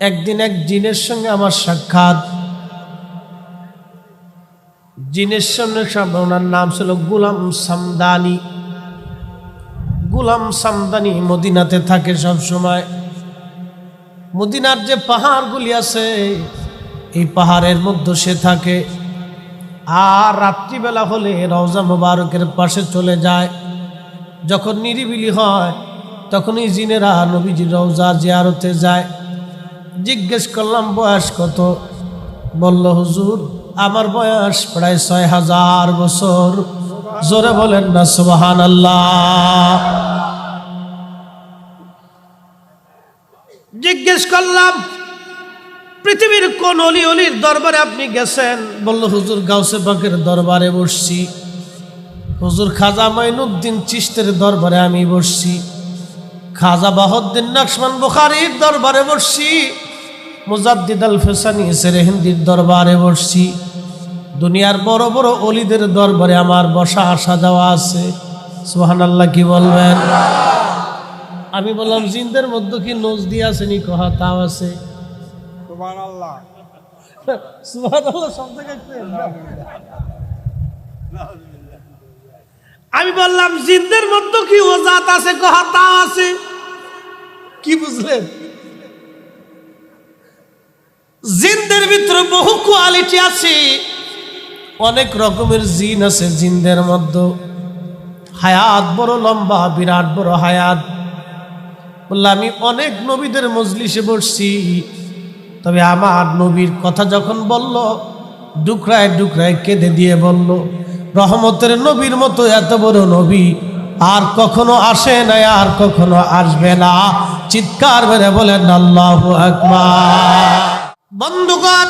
একদিন এক জিনের সঙ্গে আমার সাক্ষাৎ। জিনের সঙ্গে ওনার নাম ছিল গুলাম সামদানি। গুলাম সামদানি মদিনাতে থাকে সব সময় মদিনার যে পাহাড়গুলি আছে, এই পাহাড়ের মধ্যে সে থাকে। আর রাত্রিবেলা হলে রওজা মোবারকের পাশে চলে যায়। যখন নিরিবিলি হয়, তখনই জিনেরা নবীজির রওজা জিয়ারতে যায়। জিজ্ঞেস করলাম, বয়স কত? বলল, হুজুর, আমার বয়স প্রায় ছয় হাজার বছর। জোরে বলেন না সুবাহান আল্লাহ জিজ্ঞেস করলাম, পৃথিবীর কোন অলি অলির দরবারে আপনি গেছেন? বলল, হুজুর, গাউসে পাকের দরবারে বসছি। হুজুর, খাজা মাইনুদ্দিন চিস্তের দরবারে আমি বসছি। খাজা বাহদ্দিন নকশমান বুখারির দরবারে বসছি। মুজাদ্দিদ আল ফেসানি সেরে হিন্দির দরবারে বসছি। দুনিয়ার বড় বড় অলিদের দরবারে আমার বসা আসা যাওয়া আছে। সোহান আল্লাহ কি বলবেন? আমি বললাম জিন্দের মধ্যে কি নোজ দিয়ে আসেনি কহা তাও আছে? আমি বললাম জিন্দের মধ্যে কি ও জাত আছে? কহা তাও আছে। কি বুঝলেন জিনদের ভিতরে বহু কোয়ালিটি আছে। অনেক রকমের জিন আছে জিনদের মধ্যে। হায়াত বড় লম্বা, বিরাট বড় হায়াত। বললাম, আমি অনেক নবীদের মজলিসে বসছি। তবে আমার নবীর কথা যখন বলল, ডুকরায় ডুকরায় কেঁদে দিয়ে বলল, রহমতের নবীর মতো এত বড় নবী আর কখনো আসে না আর কখনো আসবে না। চিৎকার মেরে বলেন, আল্লাহ আকবার। বন্ধুগণ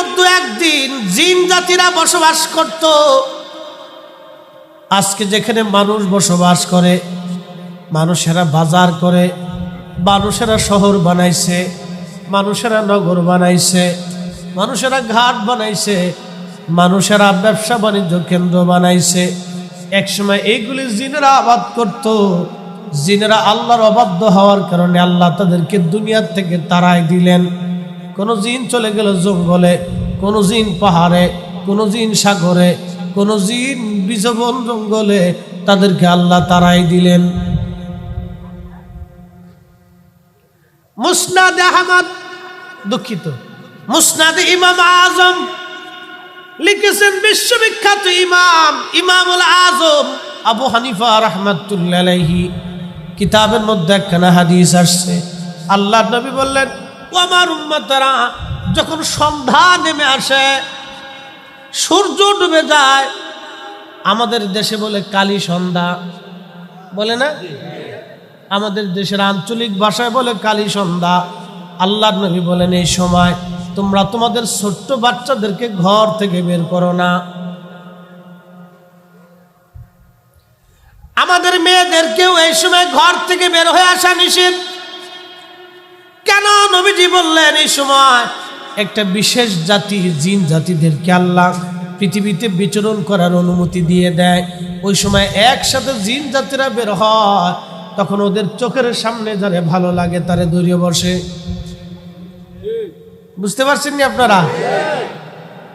মধ্যে একদিন জিন জাতিরা বসবাস করত। আজকে যেখানে মানুষ বসবাস করে, মানুষেরা বাজার করে, মানুষেরা শহর বানাইছে, মানুষেরা নগর বানাইছে, মানুষেরা ঘাট বানাইছে, মানুষেরা ব্যবসা বাণিজ্য কেন্দ্র বানাইছে। একসময় এইগুলি জিনেরা আবাদ করত। জিনেরা আল্লাহর অবাধ্য হওয়ার কারণে আল্লাহ তাদেরকে দুনিয়ার থেকে তারাই দিলেন। কোনো জিন চলে গেল জঙ্গলে, কোনো জিন পাহাড়ে, কোনো জিন সাগরে, কোনো জিন বিজবন জঙ্গলে, তাদেরকে আল্লাহ তারাই দিলেন। মুসনাদ আহমদ দুঃখিত। মুসনাদ ইমাম আজম লিখেছেন বিশ্ববিখ্যাত ইমাম, ইমামুল আজম আবু হানিফা রহমতুল্লাহ কিতাবের মধ্যে একখানা হাদিস আসছে। আল্লাহ নবী বললেন আমার উম্মতরা যখন সন্ধ্যা নেমে আসে, সূর্য ডুবে যায়, আমাদের দেশে বলে কালী সন্ধ্যা। বলে না? আমাদের দেশের আঞ্চলিক ভাষায় বলে কালী সন্ধ্যা। আল্লাহ নবী বলেন, এই সময় তোমরা তোমাদের ছোট্ট বাচ্চাদেরকে ঘর থেকে বের করো না। আমাদের মেয়েদেরকেও এই সময় ঘর থেকে বের হয়ে আসা নিষেধ। নবীজি বললেন এই সময়? একটা বিশেষ জাতি, জিন জাতিদেরকে আল্লাহ পৃথিবীতে বিচরণ করার অনুমতি দিয়ে দেয়। ওই সময় একসাথে জিন জাতিরা বের হয়। তখন ওদের চোখের সামনে যারে ভালো লাগে তারে দৌড়িয়ে বসে। বুঝতে পারছেন নি আপনারা?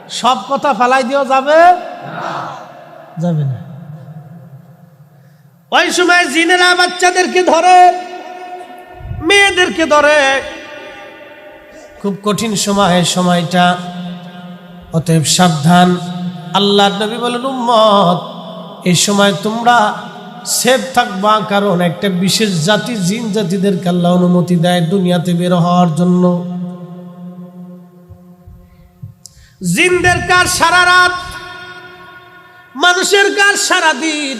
সব কথা ফালাই দেওয়া যাবে? যাবে না। ওই সময় জিনেরা বাচ্চাদেরকে ধরে, মেয়েদেরকে ধরে খুব কঠিন সময় সময়টা। অতএব সাবধান। আল্লাহ নবী বলেন, উম্মত এই সময় তোমরা সেফ থাকবা, কারণ একটা বিশেষ জাতি, জিন জাতিদেরকে আল্লাহ অনুমতি দেয় দুনিয়াতে বের হওয়ার জন্য। জিনদের কাজ সারা রাত? মানুষের কাজ সারা দিন?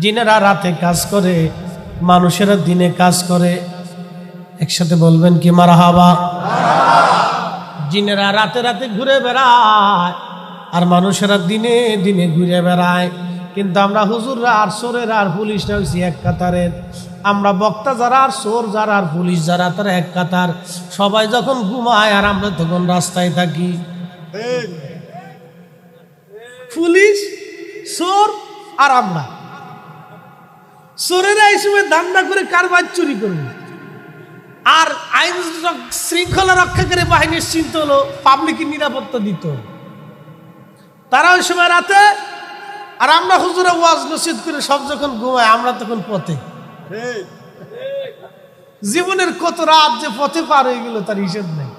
জিনেরা রাতে কাজ করে, মানুষেরা দিনে কাজ করে। একসাথে বলবেন কি মারা হাবা জিনেরা রাতে রাতে ঘুরে বেড়ায়, আর মানুষেরা দিনে দিনে ঘুরে বেড়ায়। কিন্তু আমরা হুজুররা আর সোরের আর পুলিশরা হয়েছি এক কাতারের। আমরা বক্তা যারা আর সোর যারা আর পুলিশ যারা, তারা এক কাতার। সবাই যখন ঘুমায় আর আমরা তখন রাস্তায় থাকি। পুলিশ সোর আর আমরা। সোরেরা এই সময় দান্দা করে কারবার চুরি করবে। আইন শৃঙ্খলা রক্ষাকারী বাহিনীর চিন্তা হলো পাবলিকের নিরাপত্তা দিত। তারা ওই সময় রাতে, আর আমরা হুজুরে ওয়াজ নসিদ করে সব যখন ঘুমায় আমরা তখন পথে। জীবনের কত রাত যে পথে পার হয়ে গেল তার হিসেব নেই।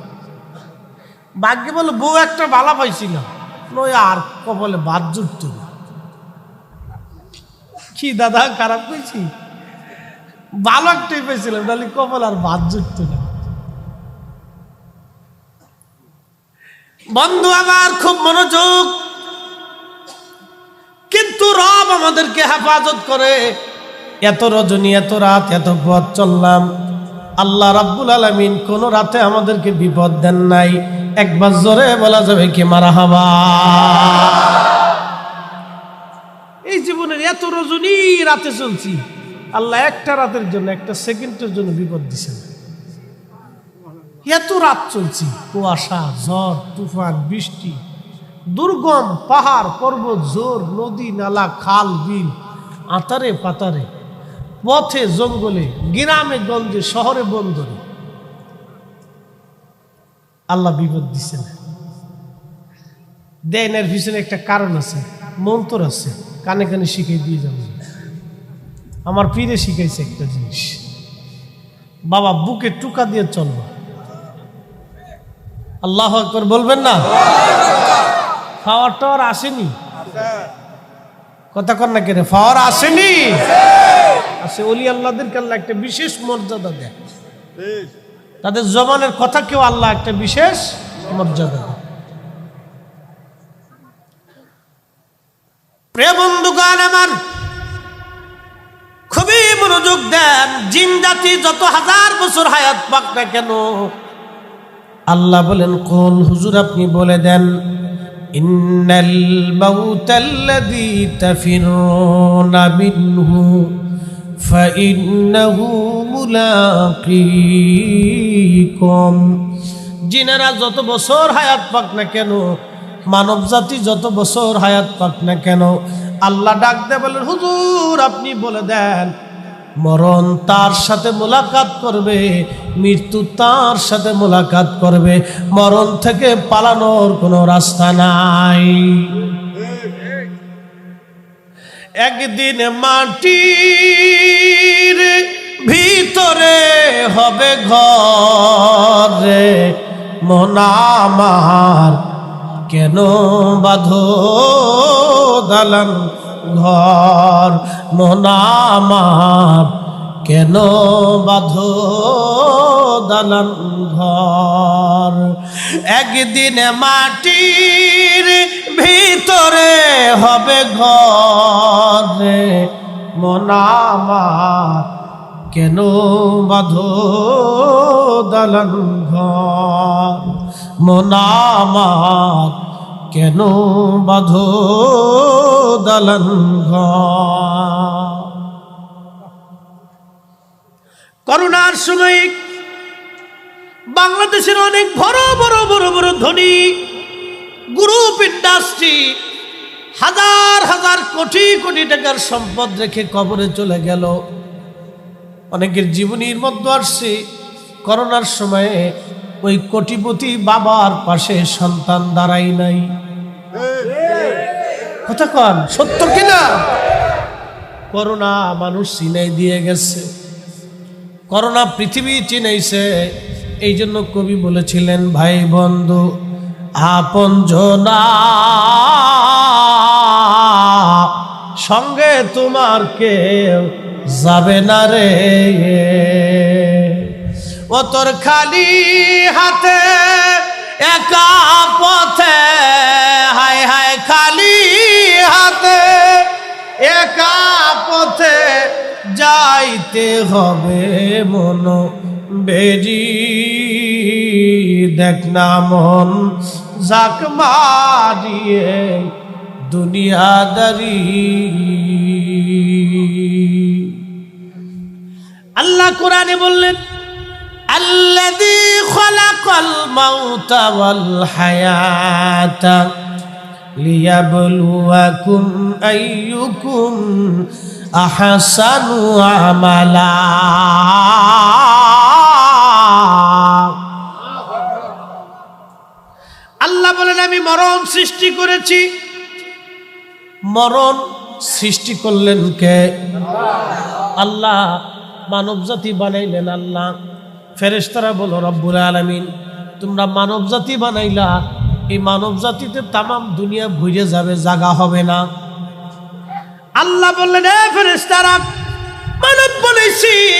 ভাগ্যে বলে, বউ একটা বালা পাইছিল। আর কপালে বাদ জুটত কি দাদা, খারাপ কইছি? ভালো একটাই পেয়েছিলাম নাহলে কপাল আর বাদ জুটত না। বন্ধু, আমার খুব মনোযোগ। কিন্তু রব আমাদেরকে হেফাজত করে, এত রজনী, এত রাত, এত পথ চললাম। আল্লাহ রাব্বুল আলামিন কোন রাতে আমাদেরকে বিপদ দেন নাই। একবার জোরে বলা যাবে কি মারা হাবা এই জীবনের এত রজনী রাতে চলছি। আল্লাহ একটা রাতের জন্য, একটা সেকেন্ডের জন্য বিপদ দিছে না এত রাত চলছে। কুয়াশা, ঝড়, তুফান, বৃষ্টি, দুর্গম পাহাড়, পর্বত, জোর, নদী, নালা, খাল, বিল, আতারে পাতারে, পথে, জঙ্গলে, গ্রামে, গঞ্জে, শহরে, বন্দরে। আল্লাহ বিপদ দিছে না দেয় এর পিছনে একটা কারণ আছে, মন্তর আছে, কানে কানে শিখিয়ে দিয়ে যাব। আমার পীরে শিখাইছে একটা জিনিস। বাবা, বুকে টুকা দিয়ে চলবা। আল্লাহ আকবর বলবেন না? পাওয়ার টাওয়ার আসেনি। কথা কর না কেন? পাওয়ার আসেনি। আসে অলি আল্লাহদেরকে আল্লাহ একটা বিশেষ মর্যাদা দেয়। তাদের জমানের কথা কেউ আল্লাহ একটা বিশেষ মর্যাদা দেয়। প্রিয় আমার খুবই মনোযোগ দেন। জিন জাতি যত হাজার বছর হায়াত পাক না কেন আল্লাহ বলেন কোন হুজুর আপনি বলে দেন ইন্নাল মাউতাল্লাযী তাফিরুনা মিনহু فإنه ملاقيكم জিনেরা যত বছর হায়াত পাক না কেন মানব জাতি যত বছর হায়াত পাক না কেন আল্লাহ ডাক দে বলেন হুজুর আপনি বলে দেন মরণ তার সাথে মোলাকাত করবে, মৃত্যু তার সাথে মোলাকাত করবে। মরণ থেকে পালানোর কোনো রাস্তা নাই। একদিন মাটির ভিতরে হবে ঘরে মনামার কেন বাঁধো দালান? ঘর মনামার কেন বাঁধো দালান ঘর? একদিন মাটির ভিতরে হবে ঘরে মনামার কেন বাঁধো দালান ঘর? মনামার কেন বাঁধো দালান করোনার সময় বাংলাদেশের অনেক বড় বড় বড় বড় ধনী গ্রুপ ইন্ডাস্ট্রি হাজার হাজার কোটি কোটি টাকার সম্পদ রেখে কবরে চলে গেল। অনেকের জীবনীর মধ্যে আসছে করোনার সময়ে ওই কোটিপতি বাবার পাশে সন্তান দাঁড়াই নাই। কথা কন, সত্য কিনা? করোনা মানুষ চিনাই দিয়ে গেছে। করোনা পৃথিবী চিনাইছে। এই জন্য কবি বলেছিলেন, ভাই বন্ধু, আপন জনা, সঙ্গে তোমার কেউ যাবে না রে। ও তোর খালি হাতে, একা পথে, হায় হায় খালি হাতে একা পথে যাইতে হবে মন বেরি দেখ না মন জাক মারিয়ে দুনিয়াদারি। আল্লাহ কোরআনে বললেন, আল্লাযী খালাকাল মাউতা ওয়াল হায়াতা। লিয়াবলুয়াকুম আইয়ুকুম আহসানু আমালা আল্লাহ বলেন, আমি মরণ সৃষ্টি করেছি। মরণ সৃষ্টি করলেন কে? আল্লাহ। মানব জাতি বানাইলেন আল্লাহ। ফেরেশতারা বলো রব্বুল আলামিন, তোমরা মানব জাতি বানাইলা। এই মানব জাতিতে তামাম দুনিয়া ঘুরে যাবে, জাগা হবে না। আল্লাহ বললেন মানব বলেছি,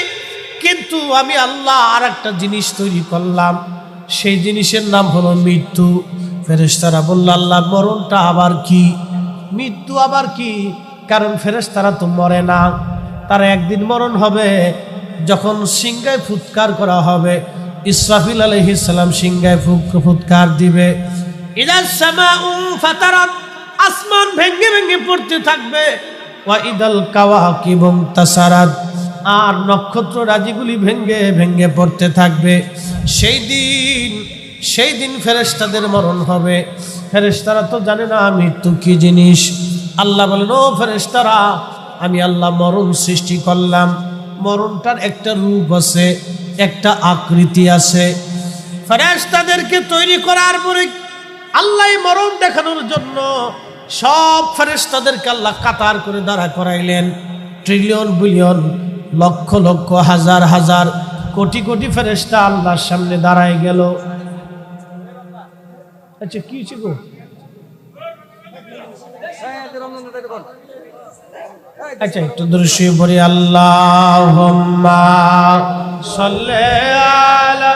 কিন্তু আমি আল্লাহ আর একটা জিনিস তৈরি করলাম। সেই জিনিসের নাম হলো মৃত্যু। ফেরেশতারা বলল, আল্লাহ, মরণটা আবার কি? মৃত্যু আবার কি? কারণ ফেরেশতারা তো মরে না। তার একদিন মরণ হবে, যখন সিংগায় ফুৎকার করা হবে। ইসরাফিল আলহিসাম সিংগায় ফুক- ফুৎকার দিবে। ইদার সামাউ ফাতারাত, আসমান ভেঙ্গে ভেঙ্গে পড়তে থাকবে। ওয়া ইদাল কাওয়াকিব তাসারাত, আর নক্ষত্র রাজিগুলি ভেঙ্গে ভেঙ্গে পড়তে থাকবে। সেই দিন সেই দিন ফেরেশতাদের মরণ হবে। ফেরেশতারা তো জানে না মৃত্যু কি জিনিস। আল্লাহ বলেন, ও ফেরেশতারা, আমি আল্লাহ মরণ সৃষ্টি করলাম। মরণটার একটা রূপ আছে, একটা আকৃতি আছে। ফেরেশতাদেরকে তৈরি করার পরে আল্লাহ মরণ দেখানোর জন্য সব ফেরেশতাদেরকে আল্লাহ কাতার করে দাঁড়া করাইলেন। ট্রিলিয়ন বিলিয়ন, লক্ষ লক্ষ, হাজার হাজার, কোটি কোটি ফেরেস্তা আল্লাহর সামনে দাঁড়ায় গেল। আচ্ছা কি গো? আচ্ছা একটু দৃশ্য পড়ি। আল্লাহ আলা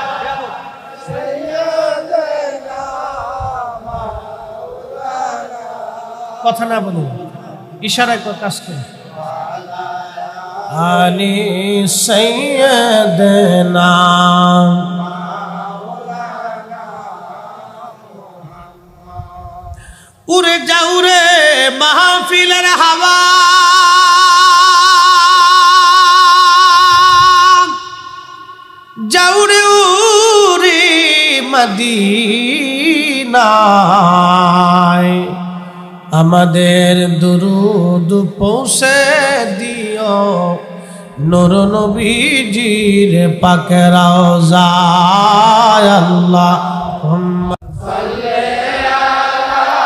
কথা না বলুন। ইশারায় কাজ করে। আলি সৈয়দনা। উড়ে যাও রে মাহফিলের হাওয়া। যাউরে উরে মদিনায়। আমাদের দুরুদ পৌঁছে দিও। নর নবীজির পাকেরাও আল্লাহ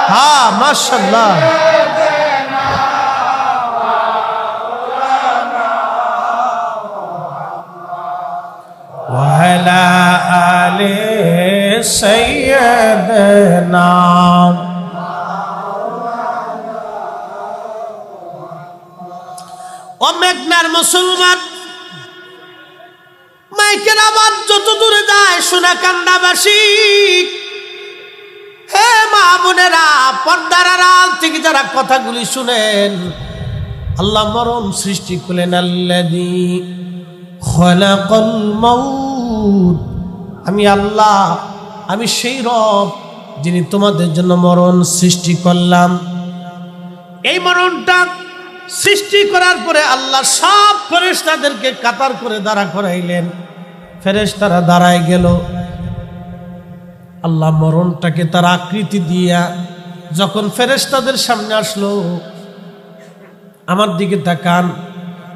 হ্যাঁ মাশাল্লাহ ও মুসলমান। মাইকের আবার যত দূরে যায় সোনা কান্দাবাসী। হে মা বোনেরা, পর্দার আড়াল থেকে যারা কথাগুলি শুনেন, আল্লাহ মরণ সৃষ্টি করলেন আল্লাদি আমি আল্লাহ, আমি সেই রব যিনি তোমাদের জন্য মরণ সৃষ্টি করলাম। এই মরণটা সৃষ্টি করার পরে আল্লাহ সব ফেরেশতাদেরকে কাতার করে দাঁড়া করাইলেন। ফেরেশতারা দাঁড়ায় গেল। আল্লাহ মরণটাকে তার আকৃতি দিয়া যখন ফেরেশতাদের সামনে আসলো, আমার দিকে তাকান।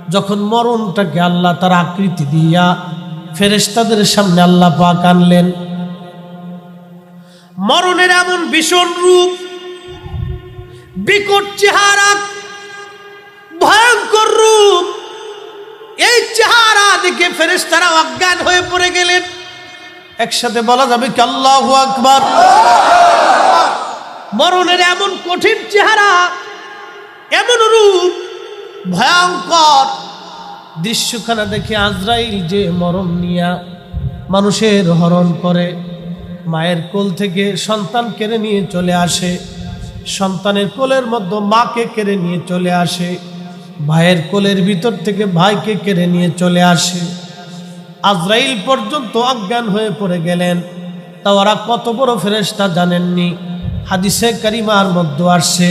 যখন মরণটাকে আল্লাহ তার আকৃতি দিয়া ফেরেশতাদের সামনে আল্লাহ পাক আনলেন। মরণের এমন ভীষণ রূপ, বিকট চেহারা ভয়ঙ্কর রূপ। এই চেহারা দেখে ফেরেশতারা অজ্ঞান হয়ে পড়ে গেলেন। একসাথে বলা যাবে কি আকবার। মরণের এমন কঠিন চেহারা, এমন রূপ, ভয়ঙ্কর। দৃশ্যখানা দেখে আজরাইল যে মরণ নিয়া মানুষের হরণ করে, মায়ের কোল থেকে সন্তান কেড়ে নিয়ে চলে আসে। সন্তানের কোলের মধ্যে মাকে কেড়ে নিয়ে চলে আসে। ভাইয়ের কোলের ভিতর থেকে ভাইকে কেড়ে নিয়ে চলে আসে। আজরাইল পর্যন্ত অজ্ঞান হয়ে পড়ে গেলেন। তা ওরা কত বড় ফেরেস্তা জানেননি। হাদিসে কারিমার মধ্যে আসছে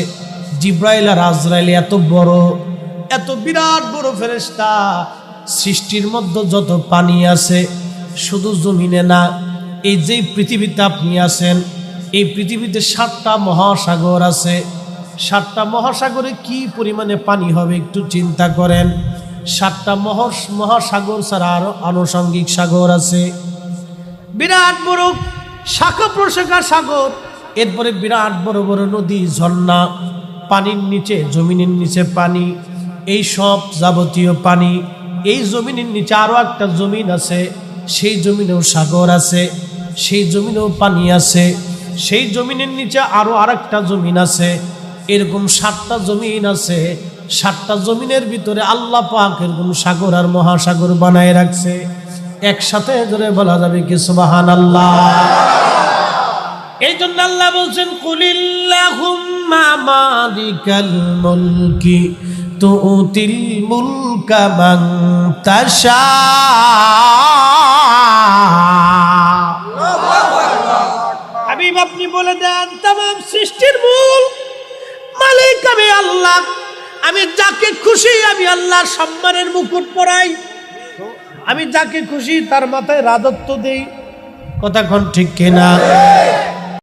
জিব্রাইল আর আজরাইল এত বড়, এত বিরাট বড় ফেরেস্তা সৃষ্টির মধ্যে যত পানি আছে, শুধু জমিনে না, এই যে পৃথিবীতে আপনি আছেন, এই পৃথিবীতে সাতটা মহাসাগর আছে। সাতটা মহাসাগরে কি পরিমাণে পানি হবে একটু চিন্তা করেন। সাতটা মহস, মহাসাগর ছাড়া আরও আনুষঙ্গিক সাগর আছে। বিরাট বড় শাখা প্রশাখা সাগর। এরপরে বিরাট বড় বড় নদী, ঝর্ণা, পানির নিচে, জমিনের নিচে পানি, এই সব যাবতীয় পানি। এই জমিনের নিচে আরও একটা জমিন আছে, সেই জমিনেও সাগর আছে, সেই জমিনেও পানি আছে, সেই জমিনের নিচে আরও আর একটা জমিন আছে এরকম সাতটা জমিন আছে, সাতটা জমিনের ভিতরে আল্লাহ পাক এরকম সাগর আর মহাসাগর বানায় রাখছে। একসাথে ধরে বলা যাবে কি সুবাহান আল্লাহ এই জন্য আল্লাহ বলছেন কুলিল্লাহুম্মা মালিকাল মুলকি তুতিল মুলকা মান তাশা। হাবিব, আপনি বলে দেন তাম সৃষ্টির মূল মালিক আমি আল্লাহ। আমি যাকে খুশি আমি আল্লাহ সম্মানের মুকুট পরাই। আমি যাকে খুশি তার মাথায় রাজত্ব দেই। কথা ঠিক কিনা?